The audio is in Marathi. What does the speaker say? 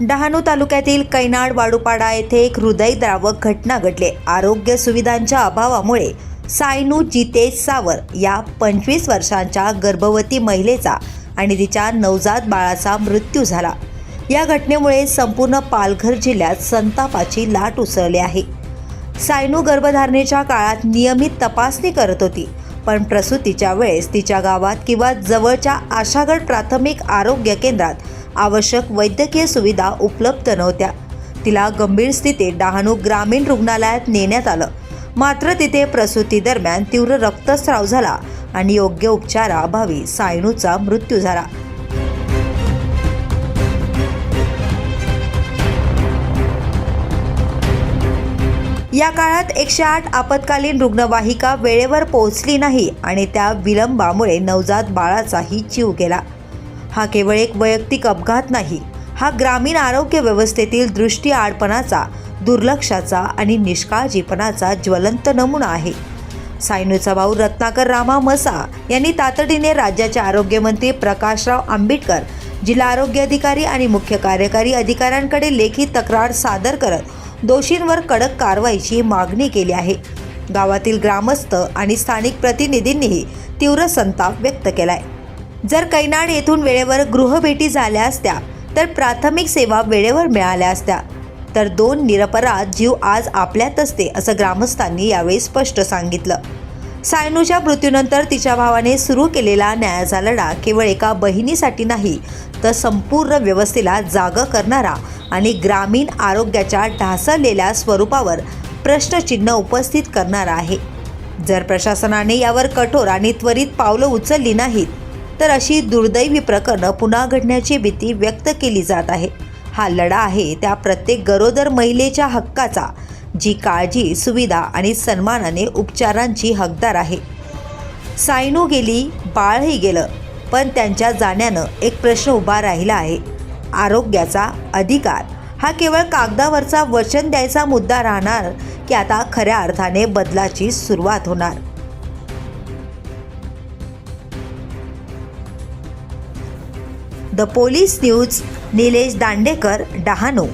डहाणू तालुक्यातील कैनाड वाडूपाडा येथे एक हृदयद्रावक घटना घडली. आरोग्य सुविधांच्या अभावामुळे सायनू जितेश सावर या पंचवीस वर्षांच्या गर्भवती महिलेचा आणि तिच्या नवजात बाळाचा मृत्यू झाला. या घटनेमुळे संपूर्ण पालघर जिल्ह्यात संतापाची लाट उसळली आहे. सायनू गर्भधारणेच्या काळात नियमित तपासणी करत होती पण प्रसूतीच्या वेळेस तिच्या गावात किंवा जवळच्या आशागड प्राथमिक आरोग्य केंद्रात आवश्यक वैद्यकीय सुविधा उपलब्ध नव्हत्या. तिला गंभीर स्थितीत डहाणू ग्रामीण रुग्णालयात नेण्यात आलं. मात्र तिथे प्रसूती दरम्यान तीव्र रक्तस्राव झाला आणि योग्य उपचाराअभावी सायनूचा मृत्यू झाला. या काळात एकशे आठ आपत्कालीन रुग्णवाहिका वेळेवर पोहोचली नाही आणि त्या विलंबामुळे नवजात बाळाचाही जीव गेला. हा केवळ एक वैयक्तिक अपघात नाही हा ग्रामीण आरोग्य व्यवस्थेतील दृष्टी आडपणाचा दुर्लक्षाचा आणि निष्काळजीपणाचा ज्वलंत नमुना आहे. सायनूचा भाऊ रत्नाकर रामा मसा यांनी तातडीने राज्याचे आरोग्यमंत्री प्रकाशराव आंबेडकर जिल्हा आरोग्य अधिकारी आणि मुख्य कार्यकारी अधिकाऱ्यांकडे लेखी तक्रार सादर करत दोषींवर कडक कारवाईची मागणी केली आहे. गावातील ग्रामस्थ आणि स्थानिक प्रतिनिधींनीही तीव्र संताप व्यक्त केला आहे जर कैनाड येथून वेळेवर गृहभेटी झाल्या असत्या तर प्राथमिक सेवा वेळेवर मिळाल्या असत्या. तर दोन निरपराध जीव आज आपल्यात असते असं ग्रामस्थांनी यावेळी स्पष्ट सांगितलं. सायनूच्या मृत्यूनंतर तिच्या भावाने सुरू केलेला न्यायाचा लढा केवळ एका बहिणीसाठी नाही तर संपूर्ण व्यवस्थेला जागं करणारा आणि ग्रामीण आरोग्याच्या ढासळलेल्या स्वरूपावर प्रश्नचिन्ह उपस्थित करणारा आहे. जर प्रशासनाने यावर कठोर आणि त्वरित पावलं उचलली नाहीत तर अशी दुर्दैवी प्रकरणं पुन्हा घडण्याची भीती व्यक्त केली जात आहे. हा लढा आहे त्या प्रत्येक गरोदर महिलेच्या हक्काचा जी काळजी सुविधा आणि सन्मानाने उपचारांची हकदार आहे. सायनू गेली बाळही गेलं पण त्यांच्या जाण्यानं एक प्रश्न उभा राहिला आहे. आरोग्याचा अधिकार हा केवळ कागदावरचा वचन द्यायचा मुद्दा राहणार की आता खऱ्या अर्थाने बदलाची सुरुवात होणार. The police news Nilesh Dandekar Dahanu.